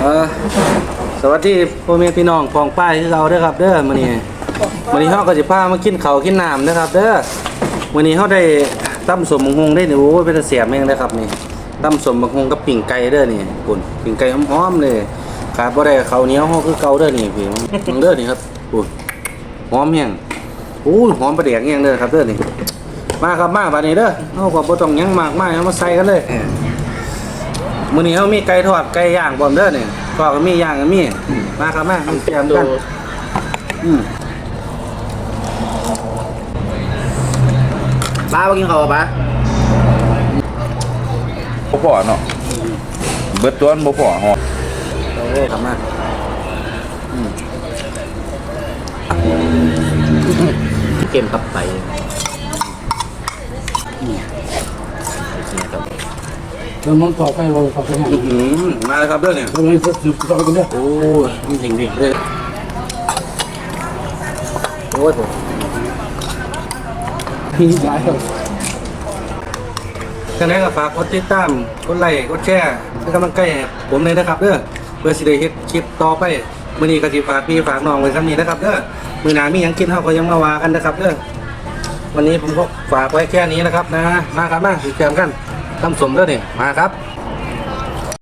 เออสวัสดีพ่อแม่พี่น้องปองป้ายคือเราเด้อครับ เด้อมื้อนี้มื้อนี้เฮาก็สิพามากินข้าวกินน้ำนะครับ เด้อมื้อนี้เฮาได้ตำสมบักฮงได้นี่โอ้เป็นเสียบแม่งเลยครับนี่ตำสมบักฮงกับปิ่งไก่เด้อนี่ปุ่นปิ่งไก่หอมๆเลยขาดบ่ได้ข้าวเหนียวเฮาคือเก่าเด้อนี่พี่มึงเด้อนี่ครับปุ่นหอมแฮงโอ้ยหอมประเดียกแฮงเด้อครับเด้อนี่มาครับมาบัดนี้เด้อเฮาก็บ่ต้องหยังมากมายเอามาใส่กันเลย มื้อนี้เฮามีไก่ทอดไก่ย่างพร้อมเด้อนี่ก็ก็มีย่างก็มีมาครับมามาเตรียมกันอืมป้ามากินข้าวกับป้าบ่พอเนาะเบิดตัวมันบ่พอฮอดโอ้ครับมาอืมเกมกับไป แล้วมันต่อไปเราขับไปไหนอื้อหือมาแล้วครับเด้อนี่เราไม่จะสืบต่อกันเนี่ยโอ้ยมันจริงดิเด้อโอ้ยผมมีหลายคนจังได๋ก็ฝากกดติดตามกดไลค์กดแชร์เป็นกำลังใจให้ผมเลยนะครับเด้อเพื่อสิได้เฮ็ดคลิปต่อไปมื้อนี้ก็สิฝากพี่ฝากน้องไว้ซ้ำนี้นะครับเด้อมื้อหน้ามีหยังกินเฮาก็ยังมาว่ากันนะครับเด้อวันนี้ผมก็ฝากไว้แค่นี้นะครับนะมาครับมาติดตามกัน ทำสมเด้อนี่มาครับ